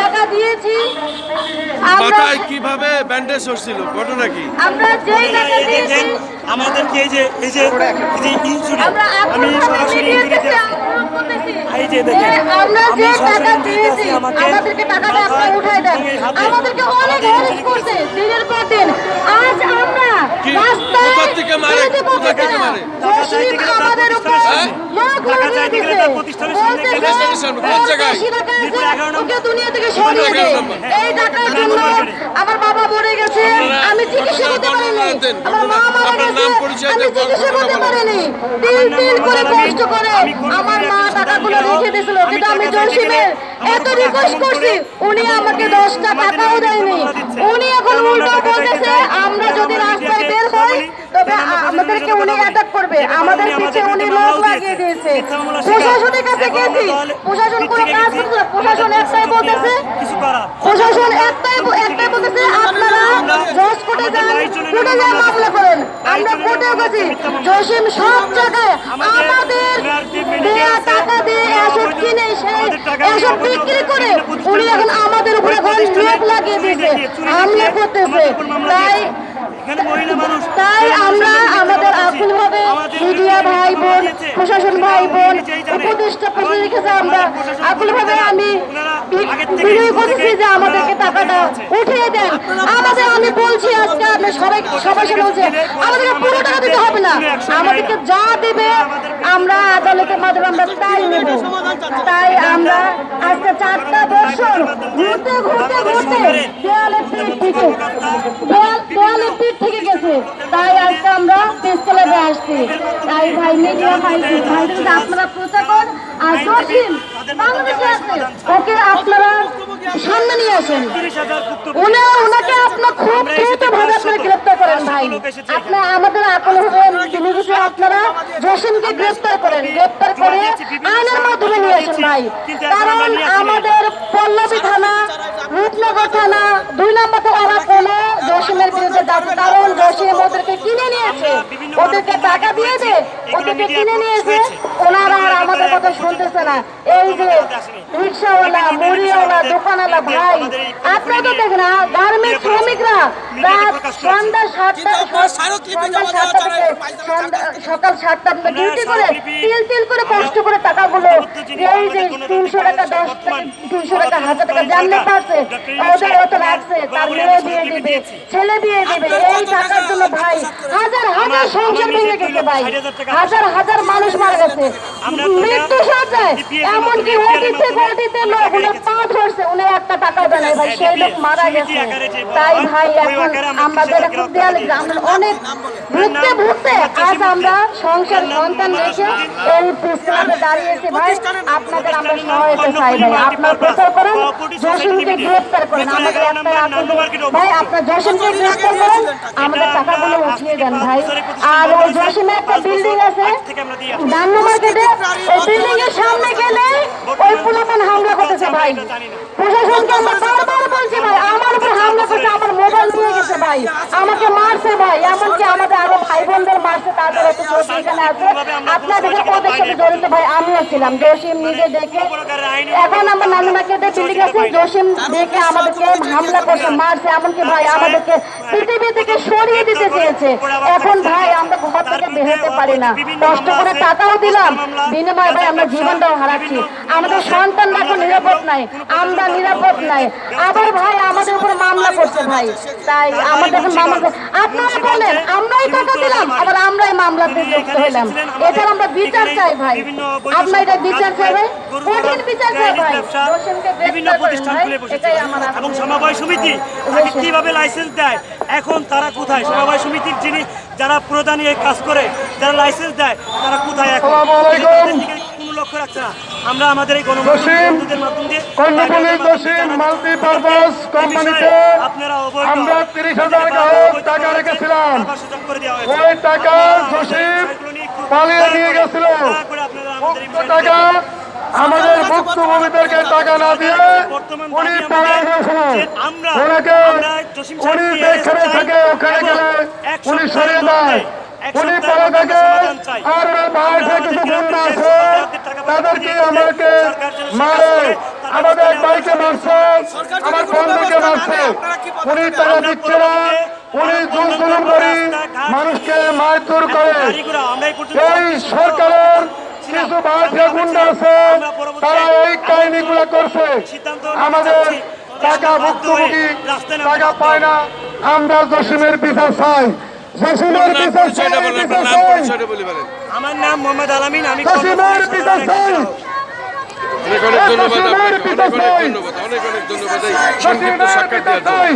টাকা দিয়েছি। মাথায় কীভাবে ব্যান্ডেজ হচ্ছিল ঘটনা কি? আমরা যেই টাকা দিয়েছি আমাদেরকে এই যে এই যে এই যে ইনজুরি আমি সরাসরি ইনজুরিতে এই যে দেখেন, আমরা যে টাকা দিয়েছি আমাকে আমাদেরকে টাকাটা আপনারা উঠাই দেন। আমাদেরকে অনেক হ্যারাস করছে দিনের পর দিন। আজ আমরা রাস্তায় কোথা থেকে মারে? কোথা থেকে মারে? আমাদের উপর টাকা চাইতে গেলে তার প্রতিষ্ঠানের সামনে গেলে মিরপুর এগারো নম্বর। এই টাকার জন্য আমার বাবা মরে গেছে। আমি চিকিৎসা করতে পারিনি। আমার মা মারা গেছে। আমি চিকিৎসা করতে পারিনি। তিল তিল করে কষ্ট করে। আমার মা একটা টাকাগুলো দিয়েছিল কিন্তু আমি জসিমের এত রিকোয়েস্ট করছি উনি আমাকে দশটা টাকাও দেয়নি। উনি এখন উল্টো বলতেছে আমরা যদি রাস্তায় বের হই তবে আমাদেরকে উনি অ্যাটাক করবে। আমাদের পিছে উনি লোক লাগিয়ে দিয়েছে। প্রশাসনের কাছে গেছি। প্রশাসন কোনো কাজ করছে প্রশাসন একটাই বলতেছে প্রশাসন একটাই একটাই বলতেছে আপনারা জজ কোর্টে যান কোর্টে যান মামলা করেন। আমরা জনের কোর্টে নামে গেছি। জসিম সব জায়গায় আমাদের এসব বিক্রি করে উনি এখন আমাদের উপরে এখন প্রতিষ্ঠানে লাগিয়ে দিয়েছে। হামলা করতেছে তাই তাই আমরা আমাদের কথা বলছি। ভাই বোন প্রশাসন ভাই বোন উপদেষ্টা এবং প্রশাসন রেখেছে আমরা আমাদের প্রশাসন আকুল ভাবে আমি বিনয় শুরু যে আমাদেরকে টাকাটা উঠিয়ে দেন। আমাদের আমি বলছি আজকে আপনি সবাই সামনে বলছে আমাদেরকে পুরো টাকা দিতে হবে না। আমাদেরকে যা দিবে আমরা আদালতের মাধ্যমে আমরা তাই নেব। তাই আমরা আজকে চারটা বছর ঘুরতে ঘুরতে ঘুরতে। দেয়ালের পিঠ থেকে। দেয়াল দেয়ালের পিঠ থেকে গেছে। তাই আজকে আমরা পিস্তলে আসছি। তাই ভাই মিডিয়া ভাই ভাই আপনারা প্রচার আর জসিম বাংলাদেশে আছে। ওকে আপনারা সামনে নিয়ে আসেন। উনি ওনাকে আপনার খুব দ্রুত ভাবে আপনারা করেন ভাই। আপনার আমাদের হবেন তিনি আপনারা জসিমকে গ্রেপ্তার করেন গ্রেপ্তার করে আইনের মাধ্যমে নিয়ে আসেন ভাই। কারণ আমাদের পল্লবী থানা রূপনগর থানা দুই নম্বরে ওরা কোনো জসিমের বিরুদ্ধে যাচ্ছে। কারণ জসিম ওদেরকে কিনে নিয়েছে। ওদেরকে টাকা দিয়েছে ওদেরকে কিনে নিয়েছে। ওনারা আর আমাদের কথা শুনতেছে না। এই যে রিক্সাওয়ালা মুড়িওয়ালা দোকানওয়ালা ভাই আপনারা তো দেখেন গার্মেন্ট শ্রমিকরা সন্ধ্যা সকাল সাতটা ডিউটি করে তিল তিল করে কষ্ট করে টাকাগুলো এই যে তিনশো টাকা দশ তিনশো টাকা হাজার টাকা জানলে পারছে ওদের অত লাগছে তার মেয়ে বিয়ে দিবে ছেলে বিয়ে দিবে এই টাকার জন্য ভাই হাজার হাজার সংসার ভেঙে গেছে ভাই হাজার হাজার মানুষ মারা গেছে। মৃত্যু সজ্জায় এমনকি ওটিতে গোটিতে লোকগুলো পা ধরছে উনি একটা টাকা দেয় ভাই সেই লোক মারা গেছে। তাই ভাই আমাদের এখন দেয়ালে আমরা অনেক ভুগতে ভুগতে আজ আমরা সংসার সন্তান রেখে এই পিস্তলাতে দাঁড়িয়েছি ভাই। আপনাদের আমরা সহায়তা চাই ভাই। আপনার প্রচার করেন। জসিমকে গ্রেপ্তার করেন। আমাদের একটা আকুল ভাই আপনার জসিমকে গ্রেপ্তার করেন। আমাদের টাকাগুলো উঠিয়ে দেন ভাই। আর ওই জসিমে একটা বিল্ডিং আছে। মার্কেটে ওই বিল্ডিং এর সামনে গেলে ওই পুলাপান ভাই। প্রশাসনকে আমরা বারবার বলছি ভাই আমার উপর হামলা করছে আমার মোবাইল নিয়ে গেছে ভাই। আমাকে মারছে ভাই এমনকি আমাদের আরও ভাই বোনদের মারছে তাদের একটা এখানে আছে। আপনাদের ওদের সাথে জড়িত ভাই আমিও ছিলাম জসিম নিজে দেখে এখন আমরা নানু মার্কেটে বিল্ডিং আছে জসিম দেখে আমাদেরকে হামলা করছে মারছে এমনকি ভাই আমাদেরকে পৃথিবী থেকে সরিয়ে দিতে চেয়েছে। এখন ভাই আমরা ঘর থেকে বের হতে পারি না। কষ্ট করে টাকাও দিলাম। বিনিময় ভাই আমরা জীবনটাও হারাচ্ছি। আমাদের সন্তানরা এখন নিরাপদ নাই। আমরা নিরাপদ নাই। আবার ভাই আমাদের উপর মামলা করছে ভাই। তাই আমাদের মামলা আপনারা বলেন আমরাই টাকা দিলাম আবার আমরাই মামলাতে যুক্ত হলাম এটার আমরা বিচার চাই ভাই। আপনার এটা বিচার চাই ভাই। কঠিন বিচার চাই ভাই। বিভিন্ন প্রতিষ্ঠান খুলে বসেছে। এবং সমবায় সমিতি কীভাবে লাইসেন্স দেয় এখন তারা কোথায় সমবায় সমিতির যিনি যারা প্রধানী এই কাজ করে যারা লাইসেন্স দেয় তারা কোথায় এখন? কোনো লক্ষ্য রাখছে না। আমরা আমাদের এই গণমাধ্যমের মাধ্যম দিয়ে আপনারা অবৈধ আমরা 30,000 গ্রাহক টাকা রেখেছিলাম। ওই টাকা পালিয়ে নিয়ে গেছিল। টাকা আমাদের ভুক্তভোগীদেরকে টাকা না দিয়ে উনি পালিয়ে আমাদের আমরা ওনাকে উনি যেখানে থাকে ওখানে গেলে এক উনি সপ্তাহের সরিয়ে দেয়। উনি। আর ওনার কিছু আছে তাদেরকে আমাকে মারে আমাদের এক ভাইকে মারছে উনি টাকা দিচ্ছে না উনি করে মানুষকে মারধর করে। এই সরকারের কিছু ভারতীয় গুন্ডা আছে তারা এই কাহিনীগুলো করছে। আমাদের টাকা ভুক্তভোগী টাকা পায় না। আমরা জসিমের বিচার চাই। আমার নাম মোহাম্মদ আলামিন আমি অনেক অনেক ধন্যবাদ অনেক অনেক ধন্যবাদ এই সংক্ষিপ্ত সাক্ষাৎ দেওয়ার জন্য। চাই